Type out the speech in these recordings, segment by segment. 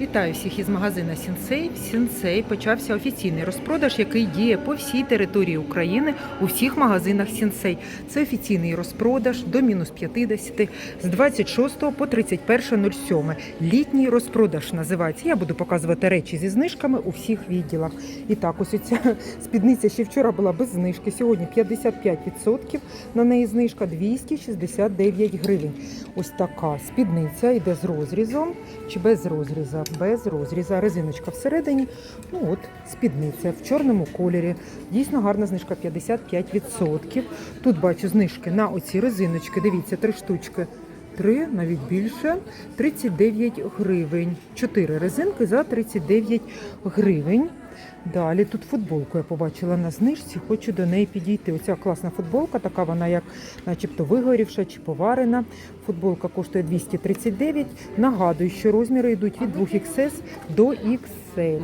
Вітаю всіх із магазина Сінсей. Сінсей почався офіційний розпродаж, який діє по всій території України у всіх магазинах Сінсей. Це офіційний розпродаж до мінус 50 з 26 по 31.07. Літній розпродаж називається. Я буду показувати речі зі знижками у всіх відділах. І так, ось ця спідниця ще вчора була без знижки. Сьогодні 55% на неї знижка 269 гривень. Ось така спідниця йде з розрізом чи без розріза? Без розріза. Резиночка всередині. Ну от, спідниця в чорному кольорі. Дійсно гарна знижка 55%. Тут бачу знижки на оці резиночки. Дивіться, три штучки. Три, навіть більше, 39 гривень. Чотири резинки за 39 гривень. Далі тут футболку я побачила на знижці, хочу до неї підійти. Оця класна футболка, така вона як начебто вигорівша чи поварена. Футболка коштує 239. Нагадую, що розміри йдуть від 2XS до XL.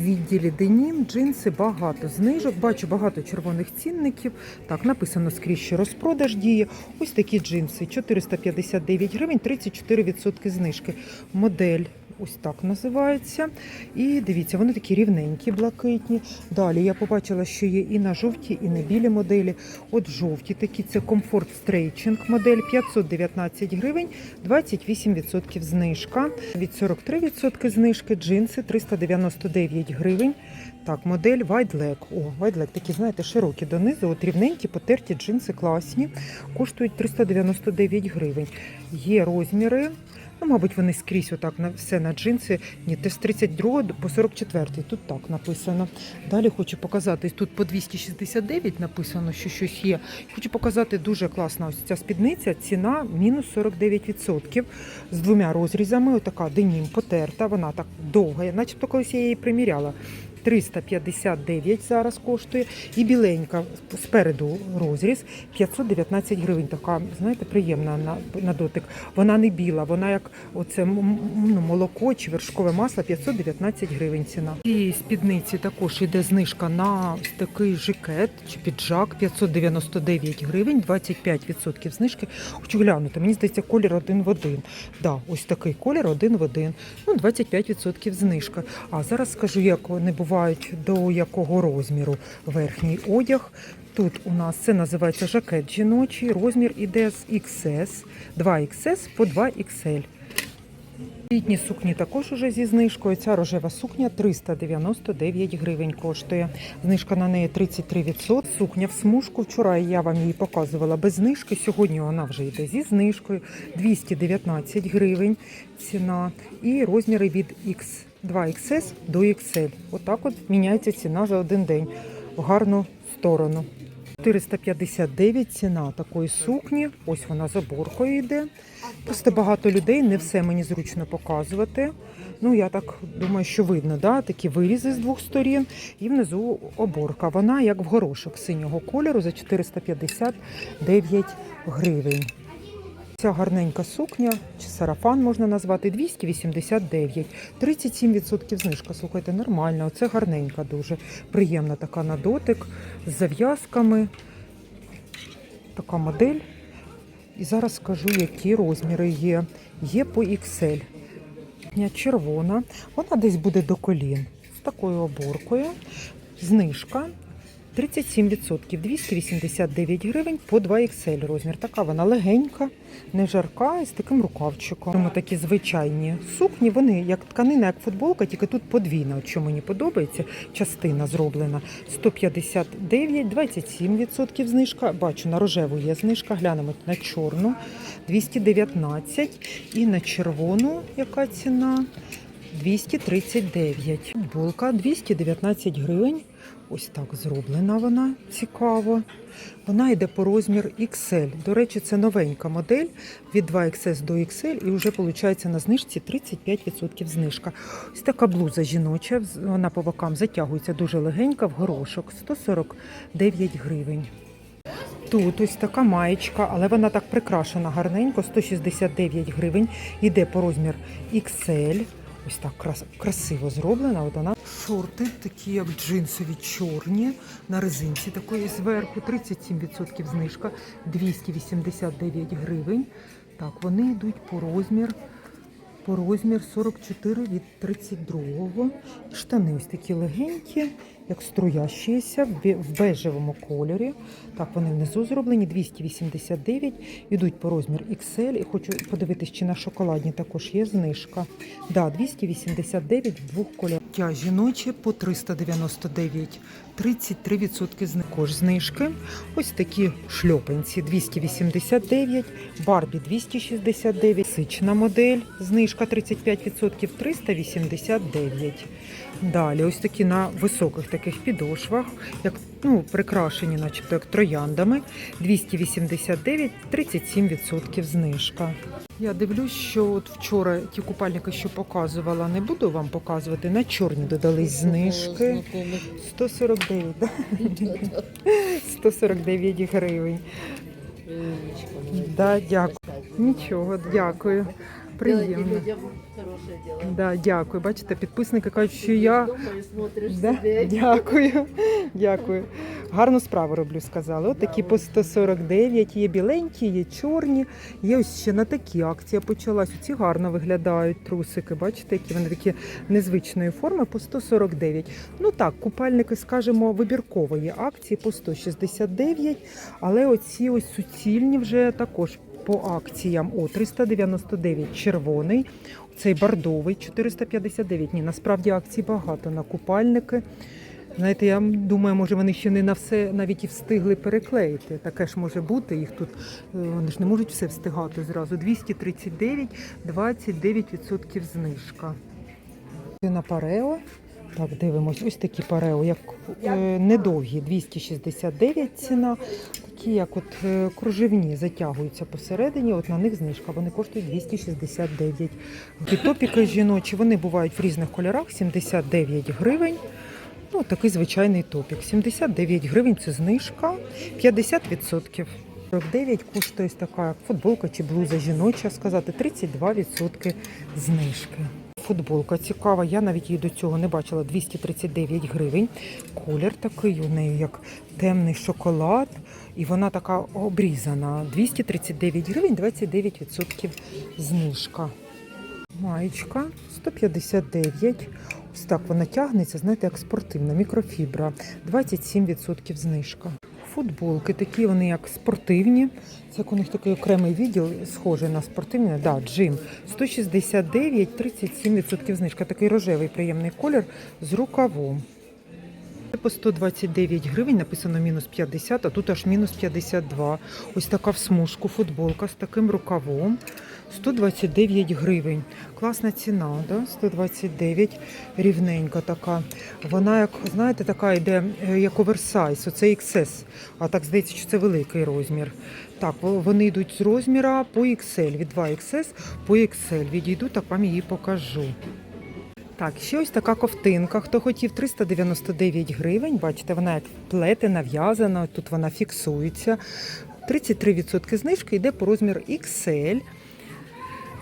В відділі денім, джинси, багато знижок. Бачу багато червоних цінників. Так, написано скрізь, що розпродаж діє. Ось такі джинси 459 гривень, 34% знижки. Модель ось так називається. І дивіться, вони такі рівненькі, блакитні. Далі я побачила, що є і на жовті, і на білі моделі. От жовті такі це комфорт стрейчинг модель 519 гривень, 28% знижка. Від 43% знижки джинси 399 гривень. Так, модель Leg. О, Leg такі, знаєте, широкі донизу, от рівненькі, потерті джинси класні. Коштують 399 гривень. Є розміри. Ну, мабуть, вони скрізь отак на все на джинси. Ні, те з 32 по 44. Тут так написано. Далі хочу показати. Тут по 269 написано, що щось є. Хочу показати дуже класна ось ця спідниця. Ціна мінус 49% з двома розрізами. Отака денім потерта. Вона так довга, начебто колись я її приміряла. 359 зараз коштує. І біленька спереду розріз 519 гривень. Така, знаєте, приємна на, на дотик. Вона не біла, вона як оце ну, молоко чи вершкове масло 519 гривень ціна. І спідниці також йде знижка на такий жакет чи піджак 599 гривень, 25% знижки. Хочу глянути, мені здається, колір один в один. Да, ось такий колір один в один. Ну, 25% знижка. А зараз скажу, як не вони бувають до якого розміру верхній одяг. Тут у нас це називається жакет жіночий, розмір іде з XS, 2XS по 2XL. Літні сукні також уже зі знижкою. Ця рожева сукня 399 гривень коштує. Знижка на неї 33%. Сукня в смужку. Вчора я вам її показувала без знижки. Сьогодні вона вже йде зі знижкою. 219 гривень ціна. І розміри від X 2XS до XL. Отак от міняється ціна за один день в гарну сторону. 459 ціна такої сукні. Ось вона з оборкою йде. Просто багато людей, не все мені зручно показувати. Ну, я так думаю, що видно, да? такі вирізи з двох сторін. І внизу оборка. Вона як в горошок синього кольору за 459 гривень. Ця гарненька сукня, чи сарафан можна назвати, 289. 37% знижка. Слухайте, нормально. Оце гарненька дуже. Приємна така на дотик з зав'язками. Така модель. І зараз скажу, які розміри є. Є по XL. Червона. Вона десь буде до колін. З такою оборкою. Знижка. 37%, 289 гривень по 2XL розмір. Така вона легенька, не жарка і з таким рукавчиком. Тому такі звичайні сукні, вони як тканина, як футболка, тільки тут подвійна. Що мені подобається, частина зроблена. 159, 27% знижка. Бачу, на рожеву є знижка. Глянемо на чорну. 219 і на червону яка ціна? 239. Футболка 219 гривень. Ось так зроблена вона цікаво. Вона йде по розмір XL. До речі, це новенька модель від 2XS до XL і вже виходить на знижці 35% знижка. Ось така блуза жіноча, вона по бокам затягується дуже легенька, в горошок 149 гривень. Тут ось така маєчка, але вона так прикрашена гарненько, 169 гривень. Йде по розмір XL. Ось так крас- красиво зроблена. От вона. Шорти, такі як джинсові чорні, на резинці такої зверху, 37% знижка, 289 гривень. Так, вони йдуть по розмір по розмір 44 від 32. Штани ось такі легенькі, як струящіся, в бежевому кольорі. Так, вони внизу зроблені 289, йдуть по розмір XL. І хочу подивитись, чи на шоколадні також є знижка. Да, 289 в двох кольорах. Я жіночі по 399, 33% знижки. знижки. Ось такі шльопанці 289, Барбі 269, сична модель, знижка 35%, 389. Далі ось такі на високих таких підошвах, як ну, прикрашені, начебто як трояндами, 289, 37% знижка. Я дивлюсь, що от вчора ті купальники, що показувала, не буду вам показувати. На чорні додались знижки. 149, да? 149 гривень. Да, дякую. Нічого, дякую. Приємно. людям хорошее дело. Да, дякую. Бачите, підписники кажуть, що я Да? Дякую, дякую. Гарну справу роблю, сказали. От такі по 149, є біленькі, є чорні. Є ось ще на такі акція почалась. Ці гарно виглядають трусики. Бачите, які вони такі незвичної форми по 149. Ну так, купальники, скажімо, вибіркової акції по 169, але оці ось суцільні вже також. По акціям о 399 червоний, цей бордовий 459. Ні, насправді акцій багато на купальники. Знаєте, я думаю, може вони ще не на все навіть і встигли переклеїти. Таке ж може бути. Їх тут е, вони ж не можуть все встигати зразу. 239, 29% знижка. На парео. Так, дивимось. Ось такі парео, як е, недовгі, 269 ціна. Такі, як от е, кружевні, затягуються посередині. От на них знижка. Вони коштують 269. Ті топіки жіночі, вони бувають в різних кольорах, 79 гривень. Ну, такий звичайний топік. 79 гривень це знижка, 50%. 49 коштує така футболка чи блуза жіноча, сказати, 32% знижки. Футболка цікава, я навіть її до цього не бачила 239 гривень. Колір такий у неї, як темний шоколад, і вона така обрізана. 239 гривень, 29% знижка. Маєчка 159. Ось так вона тягнеться, знаєте, як спортивна, мікрофібра. 27% знижка. Футболки такі вони як спортивні. Це як у них такий окремий відділ, схожий на спортивні. Да, джим. 169, 37% знижка. Такий рожевий приємний колір з рукавом. По 129 гривень написано мінус 50, а тут аж мінус 52. Ось така в смужку футболка з таким рукавом. 129 гривень. Класна ціна, да? 129 рівненька така. Вона, як знаєте, така йде е, як оверсайз, оце XS. А так здається, що це великий розмір. Так, вони йдуть з розміра по XL, від 2XS по XL. Відійду, так вам її покажу. Так, ще ось така ковтинка. Хто хотів 399 гривень. Бачите, вона як плетена, в'язана, тут вона фіксується. 33% знижки йде по розмір XL.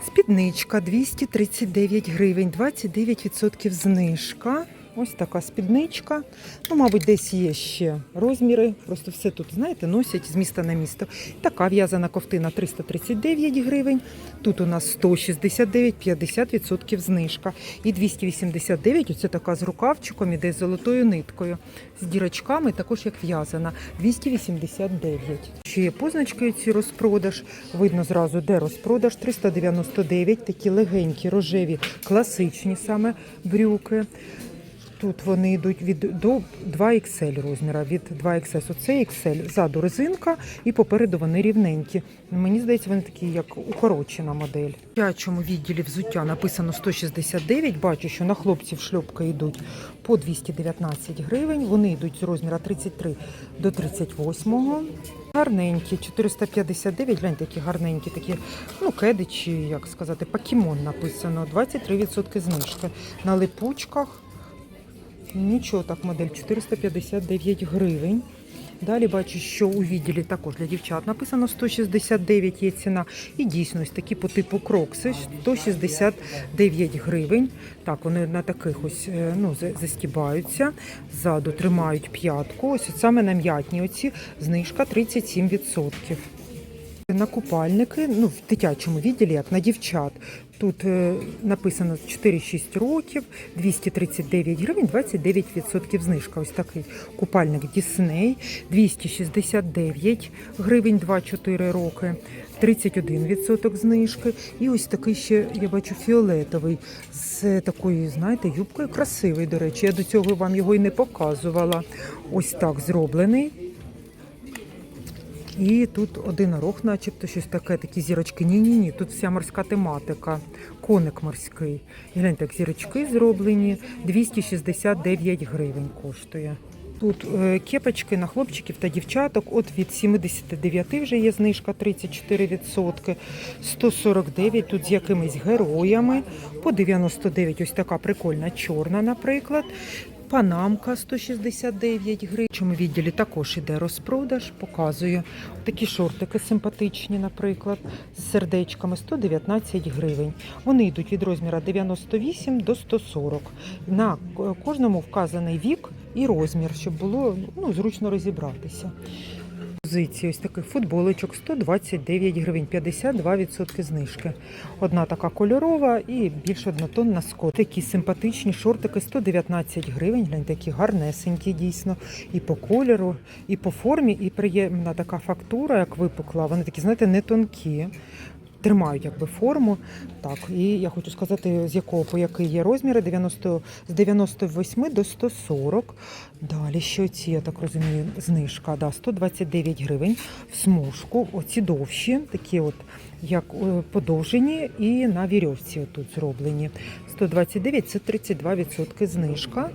Спідничка 239 гривень, 29% знижка. Ось така спідничка. Ну, мабуть, десь є ще розміри. Просто все тут, знаєте, носять з міста на місто. Така в'язана ковтина 339 гривень. Тут у нас 169, 50% знижка. І 289, оце така з рукавчиком, іде з золотою ниткою. З дірочками, також як в'язана. 289. Ще є позначки ці розпродаж. Видно зразу, де розпродаж. 399, такі легенькі, рожеві, класичні саме брюки. Тут вони йдуть від до 2XL розміра, від 2XS. Оце XL, ззаду резинка і попереду вони рівненькі. Мені здається, вони такі, як укорочена модель. В дитячому відділі взуття написано 169. Бачу, що на хлопців шльопки йдуть по 219 гривень. Вони йдуть з розміра 33 до 38. Гарненькі, 459, гляньте, такі гарненькі, такі, ну, кеди чи, як сказати, покемон написано. 23% знижки. На липучках Нічого так, модель 459 гривень. Далі бачу, що у відділі також для дівчат написано 169 є ціна. І дійсно ось такі по типу крокси 169 гривень. Так, вони на таких ось е, ну, застібаються, ззаду тримають п'ятку. Ось саме на м'ятні оці знижка 37%. На купальники, ну в дитячому відділі, як на дівчат. Тут е, написано 4-6 років, 239 гривень, 29% знижка. Ось такий купальник Дісней, 269 гривень, 2-4 роки, 31% знижки. І ось такий ще, я бачу, фіолетовий з такою, знаєте, юбкою. Красивий, до речі. Я до цього вам його і не показувала. Ось так зроблений. І тут одинорог, начебто, щось таке, такі зірочки. Ні, ні, ні. Тут вся морська тематика. Коник морський. Гляньте, як зірочки зроблені. 269 гривень коштує. Тут е, кепочки на хлопчиків та дівчаток. От від 79 вже є знижка 34%. 149 тут з якимись героями. По 99 ось така прикольна чорна, наприклад. Панамка 169 гривень. В чому відділі також іде розпродаж, показую. Такі шортики симпатичні, наприклад, з сердечками 119 гривень. Вони йдуть від розміра 98 до 140. На кожному вказаний вік і розмір, щоб було ну, зручно розібратися. Позиції ось таких футболочок 129 гривень, 52% знижки. Одна така кольорова і більш однотонна скот. Такі симпатичні шортики 119 гривень. Гляньте, такі гарнесенькі дійсно. І по кольору, і по формі, і приємна така фактура, як випукла. Вони такі, знаєте, не тонкі. Тримають якби форму. Так, і я хочу сказати, з якого по який є розміри 90, з 98 до 140. Далі що ці, я так розумію, знижка, да, 129 гривень в смужку. Оці довші, такі от як подовжені і на вірьовці тут зроблені. 129 це 32% знижка.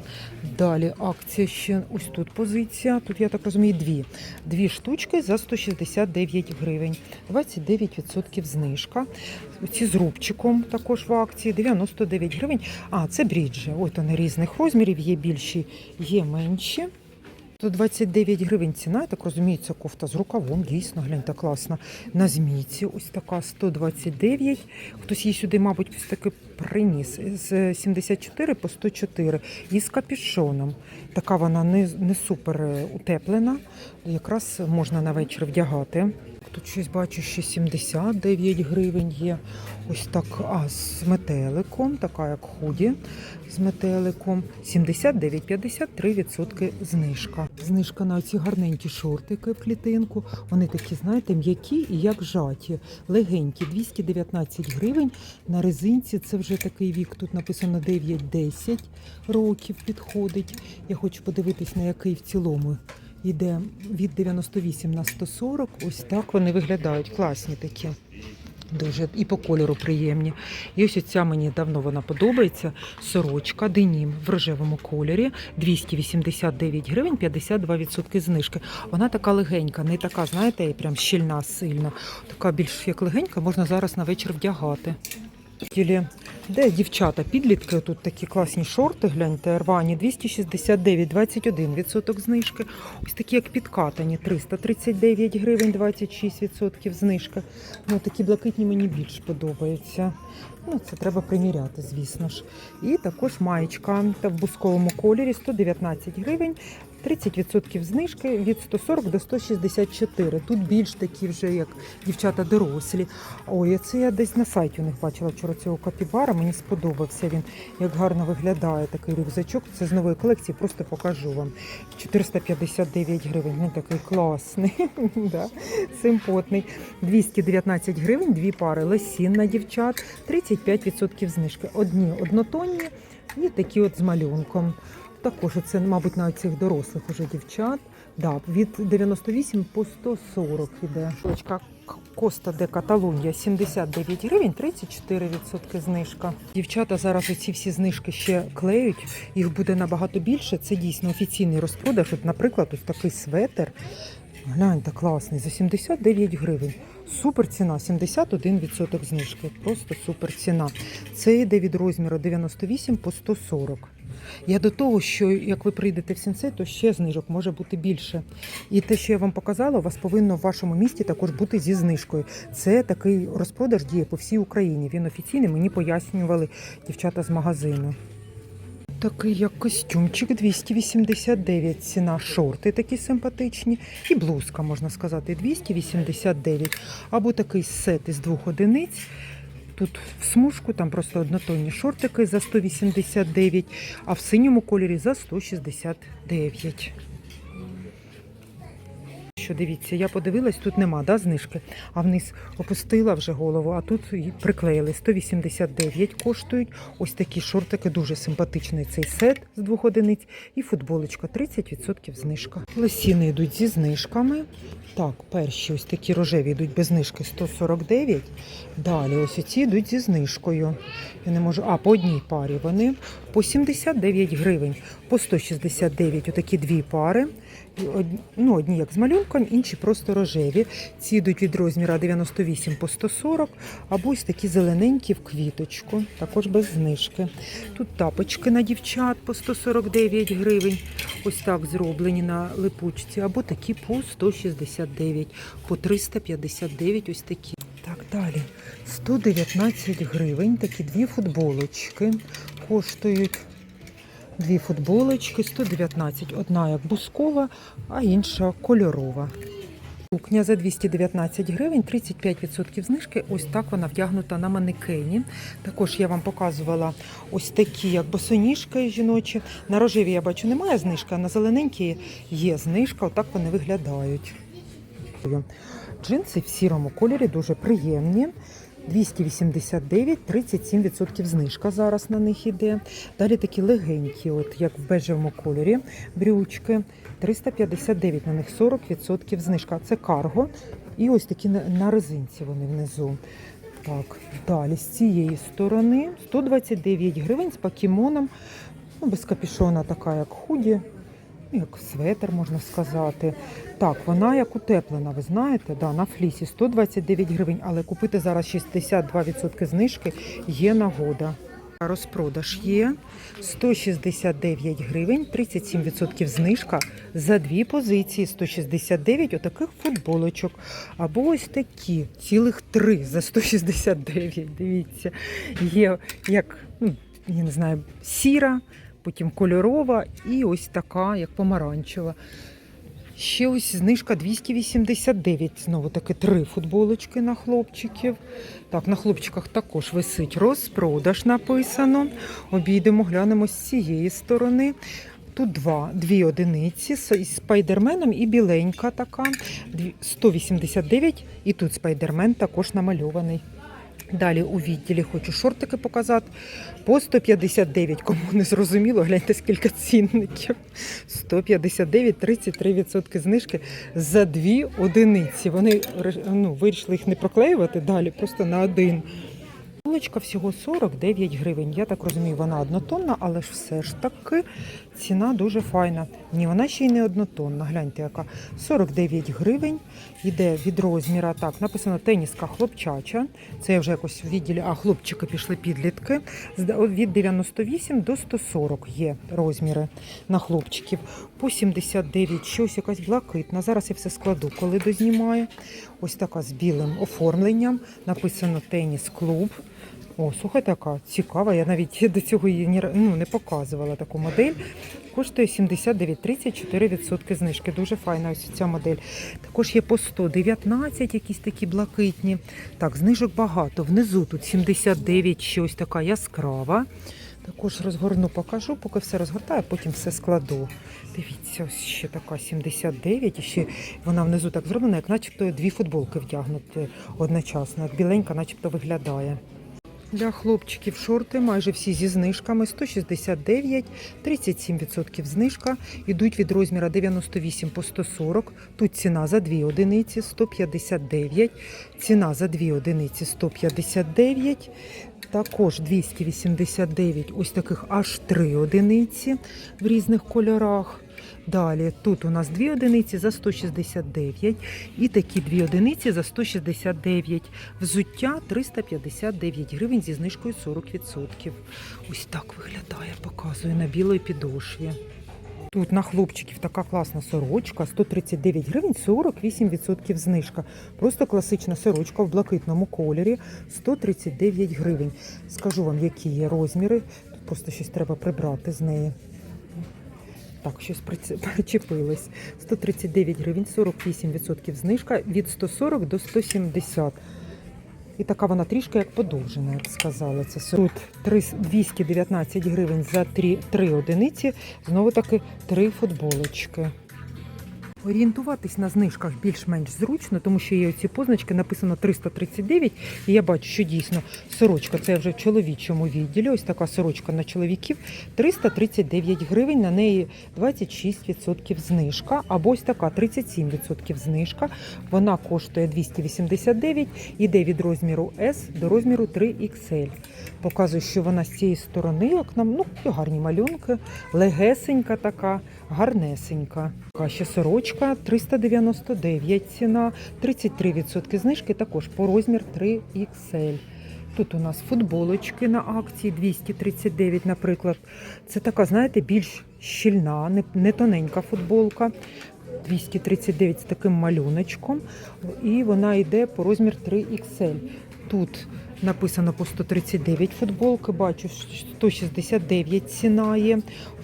Далі акція ще ось тут позиція. Тут я так розумію, дві. Дві штучки за 169 гривень. 29% знижка. Ці з рубчиком також в акції 99 гривень. А, це бріджі. От вони різних розмірів, є більші, є менші. 129 гривень ціна, я так розумію, це кофта з рукавом, дійсно, гляньте, класна. На змійці ось така 129. Хтось її сюди, мабуть, ось таки приніс. З 74 по 104. І з капішоном. Така вона не, не супер утеплена. Якраз можна на вечір вдягати. Тут щось бачу, ще 79 гривень є. Ось так, а з метеликом, така як худі з метеликом. 79, 53% знижка. Знижка на ці гарненькі шортики в клітинку. Вони такі, знаєте, м'які і як жаті, легенькі, 219 гривень. На резинці це вже такий вік. Тут написано 9-10 років підходить. Я хочу подивитись, на який в цілому йде від 98 на 140. Ось так вони виглядають. Класні такі. Дуже і по кольору приємні. І ось ця мені давно вона подобається. Сорочка денім в рожевому кольорі 289 гривень, 52% знижки. Вона така легенька, не така, знаєте, прям щільна сильно. Така більш як легенька, можна зараз на вечір вдягати. Де дівчата, підлітки, тут такі класні шорти, гляньте, рвані 269, 21% знижки. Ось такі, як підкатані, 339 гривень, 26% знижка. Ну, такі блакитні мені більш подобаються. Ну, це треба приміряти, звісно ж. І також маєчка та в бусковому кольорі 119 гривень, 30% знижки від 140 до 164. Тут більш такі вже як дівчата дорослі. Ой, це я десь на сайті у них бачила вчора цього капібара. Мені сподобався він, як гарно виглядає такий рюкзачок. Це з нової колекції, просто покажу вам. 459 гривень. Він такий класний, да, симпотний. 219 гривень, дві пари лосін на дівчат, 35% знижки. Одні однотонні і такі от з малюнком. Також це, мабуть, на цих дорослих уже дівчат. Да, від 98 по 140 іде. Шочка Коста де Каталунія 79 гривень, 34% знижка. Дівчата зараз оці всі знижки ще клеють, їх буде набагато більше. Це дійсно офіційний розпродаж. От, наприклад, ось такий светер. Гляньте, класний, за 79 гривень. Супер ціна, 71% знижки. Просто супер ціна. Це йде від розміру 98 по 140. Я до того, що як ви прийдете в сінцей, то ще знижок може бути більше. І те, що я вам показала, у вас повинно в вашому місті також бути зі знижкою. Це такий розпродаж діє по всій Україні. Він офіційний, мені пояснювали дівчата з магазину. Такий як костюмчик 289 ціна. Шорти такі симпатичні. І блузка, можна сказати, 289. Або такий сет із двох одиниць. Тут в смужку, там просто однотонні шортики за 189, а в синьому кольорі за 169. Що дивіться, я подивилась, тут нема да, знижки, а вниз опустила вже голову, а тут приклеїли 189 коштують. Ось такі шортики, дуже симпатичний цей сет з двох одиниць. І футболочка 30% знижка. Лосіни йдуть зі знижками. Так, перші ось такі рожеві йдуть без знижки 149. Далі ось ці йдуть зі знижкою. Я не можу. А, по одній парі вони по 79 гривень, по 169 отакі дві пари. Ну, одні як з малюнком, інші просто рожеві. Ці йдуть від розміра 98 по 140, або ось такі зелененькі в квіточку, також без знижки. Тут тапочки на дівчат по 149 гривень, ось так зроблені на липучці, або такі по 169, по 359 ось такі. Так, далі. 119 гривень, такі дві футболочки коштують. Дві футболочки 119. Одна як бускова, а інша кольорова. Сукня за 219 гривень, 35% знижки. Ось так вона вдягнута на манекені. Також я вам показувала ось такі, як босоніжки жіночі. На рожеві я бачу, немає знижки, а на зелененькі є знижка. Отак вони виглядають. Джинси в сірому кольорі дуже приємні. 289, 37% знижка зараз на них іде. Далі такі легенькі, от як в бежевому кольорі, брючки. 359 на них 40% знижка. Це карго. І ось такі на, резинці вони внизу. Так, далі з цієї сторони 129 гривень з покемоном. Ну, без капюшона така, як худі, як светр, можна сказати. Так, вона як утеплена, ви знаєте, да, на флісі 129 гривень, але купити зараз 62% знижки є нагода. Розпродаж є 169 гривень, 37% знижка за дві позиції 169 отаких футболочок. Або ось такі, цілих три за 169. Дивіться, є як, ну, я не знаю, сіра, потім кольорова і ось така, як помаранчева. Ще ось знижка 289. Знову таки три футболочки на хлопчиків. Так, на хлопчиках також висить розпродаж написано. Обійдемо, глянемо з цієї сторони. Тут два, дві одиниці з спайдерменом і біленька така. 189. І тут спайдермен також намальований. Далі у відділі хочу шортики показати. По 159, кому не зрозуміло, гляньте скільки цінників. 159, 33% знижки за дві одиниці. Вони ну, вирішили їх не проклеювати далі, просто на один. Булочка всього 49 гривень. Я так розумію, вона однотонна, але ж все ж таки ціна дуже файна. Ні, вона ще й не однотонна. Гляньте, яка 49 гривень. Йде від розміра. Так, написано теніска хлопчача. Це я вже якось в відділі, а хлопчики пішли підлітки. Від 98 до 140 є розміри на хлопчиків. По 79 щось якась блакитна. Зараз я все складу, коли дознімаю. Ось така з білим оформленням. Написано теніс клуб. О, слухайте, яка цікава. Я навіть до цього її ну, не показувала таку модель. Коштує 79, 34% знижки. Дуже файна ось ця модель. Також є по 119 якісь такі блакитні. Так, знижок багато. Внизу тут 79, щось така яскрава. Також розгорну, покажу, поки все розгортаю, потім все складу. Дивіться, ось ще така 79, і ще вона внизу так зроблена, як начебто дві футболки вдягнути одночасно. Як біленька, начебто виглядає. Для хлопчиків шорти майже всі зі знижками 169, 37% знижка. Ідуть від розміра 98 по 140. Тут ціна за 2 одиниці 159, ціна за 2 одиниці 159. Також 289, ось таких аж 3 одиниці в різних кольорах. Далі тут у нас дві одиниці за 169 і такі дві одиниці за 169. Взуття 359 гривень зі знижкою 40%. Ось так виглядає, показую на білій підошві. Тут на хлопчиків така класна сорочка, 139 гривень, 48% знижка. Просто класична сорочка в блакитному кольорі, 139 гривень. Скажу вам, які є розміри. Тут просто щось треба прибрати з неї. Так, щось причепилось. 139 гривень, 48% знижка від 140 до 170. І така вона трішки як подовжена, як сказали. Це тут три- 219 гривень за 3, 3 одиниці. Знову таки три футболочки. Орієнтуватись на знижках більш-менш зручно, тому що є оці позначки, написано 339, і я бачу, що дійсно сорочка, це вже в чоловічому відділі. Ось така сорочка на чоловіків 339 гривень, на неї 26% знижка, або ось така 37% знижка. Вона коштує 289, іде від розміру S до розміру 3XL. Показую, що вона з цієї сторони, як нам, ну, гарні малюнки, легесенька така, гарнесенька. Така ще сорочка 399 ціна, 33% знижки також по розмір 3XL. Тут у нас футболочки на акції 239, наприклад. Це така, знаєте, більш щільна, не, не тоненька футболка. 239 з таким малюночком. І вона йде по розмір 3XL. Тут написано по 139 футболки, бачу 169 ціна є.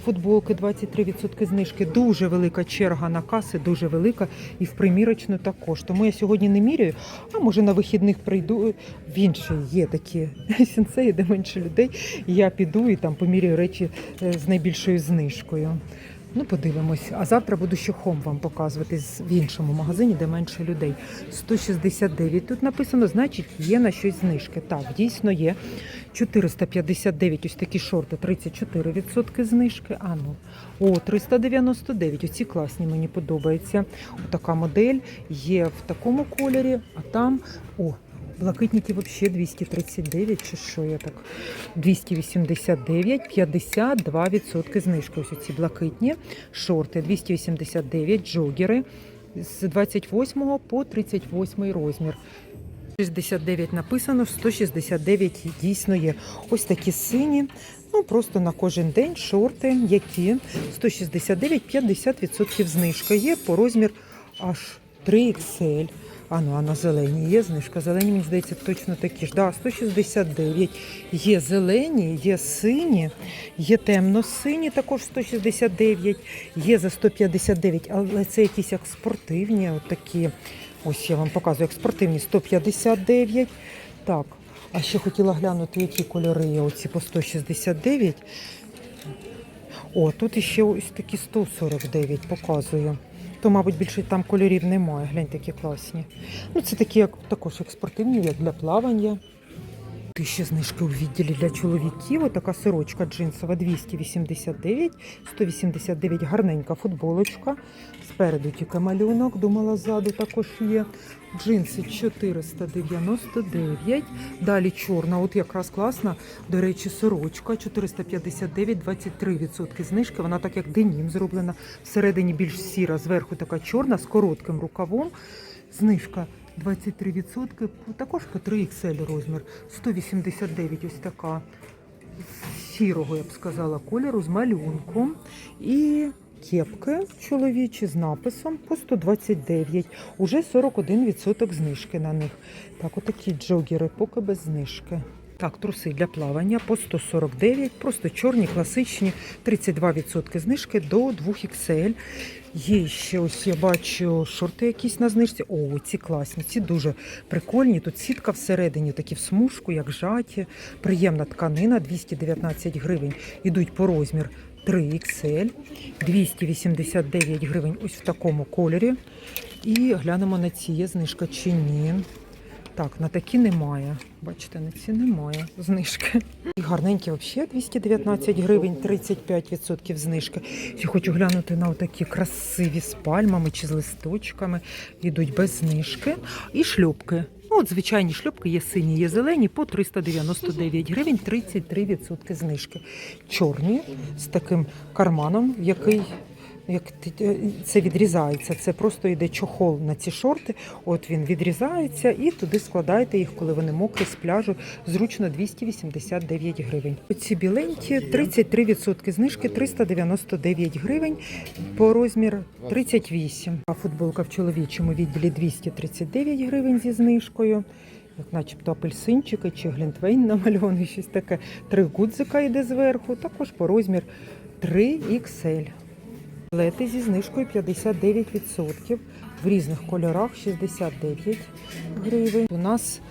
Футболки 23% знижки. Дуже велика черга на каси, дуже велика. І в примірочну також. Тому я сьогодні не міряю, а може на вихідних прийду. В інший є такі сінцеї, де менше людей. Я піду і там поміряю речі е, з найбільшою знижкою. Ну, подивимось. А завтра буду ще хом вам показувати в іншому магазині, де менше людей. 169 тут написано, значить, є на щось знижки. Так, дійсно є. 459, ось такі шорти, 34% знижки. А ну, о, 399, оці класні, мені подобається. Отака модель є в такому кольорі, а там, о, блакитники взагалі 239, чи що я так? 289, 52% знижки. Ось ці блакитні шорти, 289, джогери з 28 по 38 розмір. 69 написано, 169 дійсно є. Ось такі сині, ну просто на кожен день шорти, які 169, 50% знижка є по розмір аж 3XL. А ну, а на зелені є знижка. Зелені, мені здається, точно такі ж. Да, 169. Є зелені, є сині, є темно-сині, також 169, є за 159, але це якісь як спортивні, от такі. Ось я вам показую, як спортивні 159. Так, а ще хотіла глянути, які кольори є оці по 169. О, тут іще ось такі 149 показую. То, мабуть, більше там кольорів немає. Гляньте, які класні. Ну, це такі як також як спортивні, як для плавання. Ти ще знижки у відділі для чоловіків. Отака сорочка джинсова 289, 189 гарненька футболочка. Спереду тільки малюнок, думала, ззаду також є. Джинси 499. Далі чорна, от якраз класна. До речі, сорочка 459, 23% знижки. Вона так як денім зроблена. Всередині більш сіра, зверху така чорна з коротким рукавом. Знижка 23%, також по 3XL розмір. 189 ось така сірого, я б сказала, кольору з малюнком. І кепки чоловічі з написом по 129. Уже 41% знижки на них. Так, отакі джогери, поки без знижки. Так, труси для плавання по 149, просто чорні, класичні, 32% знижки до 2XL. Є ще ось я бачу шорти якісь на знижці. О, ці класні, ці дуже прикольні. Тут сітка всередині, такі в смужку, як жаті. Приємна тканина, 219 гривень. Ідуть по розмір 3XL, 289 гривень ось в такому кольорі. І глянемо на ці є знижка чи ні. Так, на такі немає. Бачите, на ці немає знижки. І гарненькі взагалі 219 гривень, 35% знижки. Я хочу глянути на такі красиві з пальмами чи з листочками. Йдуть без знижки. І шльопки. Ну, от звичайні шльопки є сині, є зелені по 399 гривень, 33% знижки. Чорні з таким карманом, який як е, це відрізається. Це просто йде чохол на ці шорти. От він відрізається і туди складаєте їх, коли вони мокрі з пляжу. Зручно 289 гривень. Оці біленькі 33% знижки 399 гривень по розмір 38. А футболка в чоловічому відділі 239 гривень зі знижкою. як начебто апельсинчики чи глінтвейн намальований, щось таке. Три гудзика йде зверху, також по розмір 3XL. Лети зі знижкою 59%, в різних кольорах 69 гривень. У нас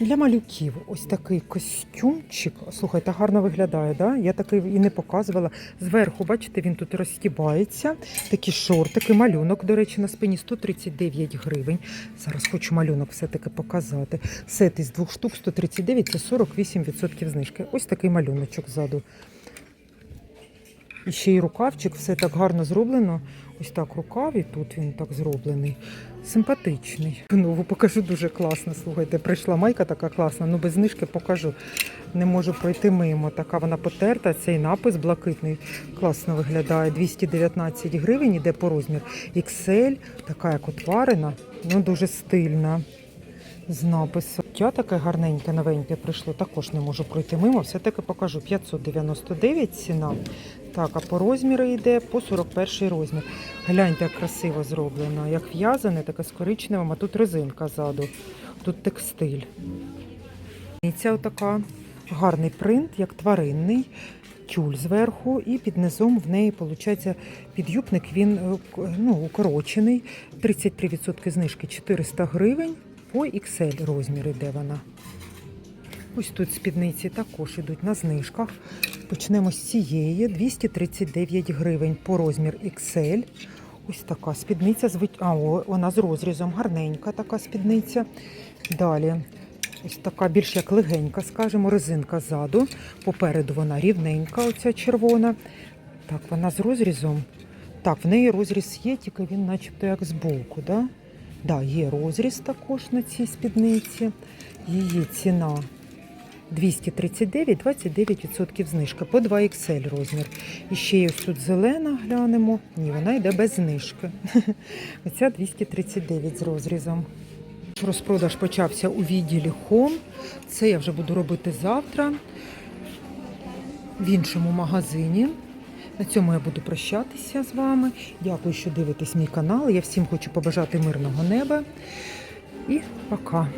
для малюків ось такий костюмчик. Слухайте, гарно виглядає, да? Я такий і не показувала. Зверху, бачите, він тут розстібається. Такі шортики, малюнок, до речі, на спині 139 гривень. Зараз хочу малюнок все-таки показати. Сет із двох штук 139 це 48% знижки. Ось такий малюночок ззаду. І ще й рукавчик, все так гарно зроблено. Ось так рукав, і тут він так зроблений. Симпатичний. Нову покажу дуже класно. Слухайте, прийшла майка така класна, ну без знижки покажу. Не можу пройти мимо. Така вона потерта, цей напис блакитний. Класно виглядає. 219 гривень, іде по розмір. XL, така як отварена, ну дуже стильна. З написом. Я таке гарненьке, новеньке прийшло, також не можу пройти мимо. Все-таки покажу 599 ціна. Так, а по розміру йде по 41 розмір. Гляньте, як красиво зроблено. Як в'язане, таке з коричневим, а тут резинка ззаду. Тут текстиль. І ця отака гарний принт, як тваринний. Тюль зверху, і під низом в неї виходить підюбник. Він е, ну, укорочений. 33% знижки 400 гривень. По XL розмір іде вона. Ось тут спідниці також ідуть на знижках. Почнемо з цієї 239 гривень по розмір XL. Ось така спідниця. А, вона з розрізом, гарненька така спідниця. Далі. Ось така більш як легенька, скажімо, резинка ззаду. Попереду вона рівненька, оця червона. Так, вона з розрізом. Так, в неї розріз є, тільки він начебто як збоку. Да? Да, є розріз також на цій спідниці. Її ціна 239, 29% знижка по 2XL розмір. І ще є ось тут зелена, глянемо. Ні, вона йде без знижки. Оця 239 з розрізом. Розпродаж почався у відділі Home. Це я вже буду робити завтра в іншому магазині. На цьому я буду прощатися з вами. Дякую, що дивитесь мій канал. Я всім хочу побажати мирного неба. І пока.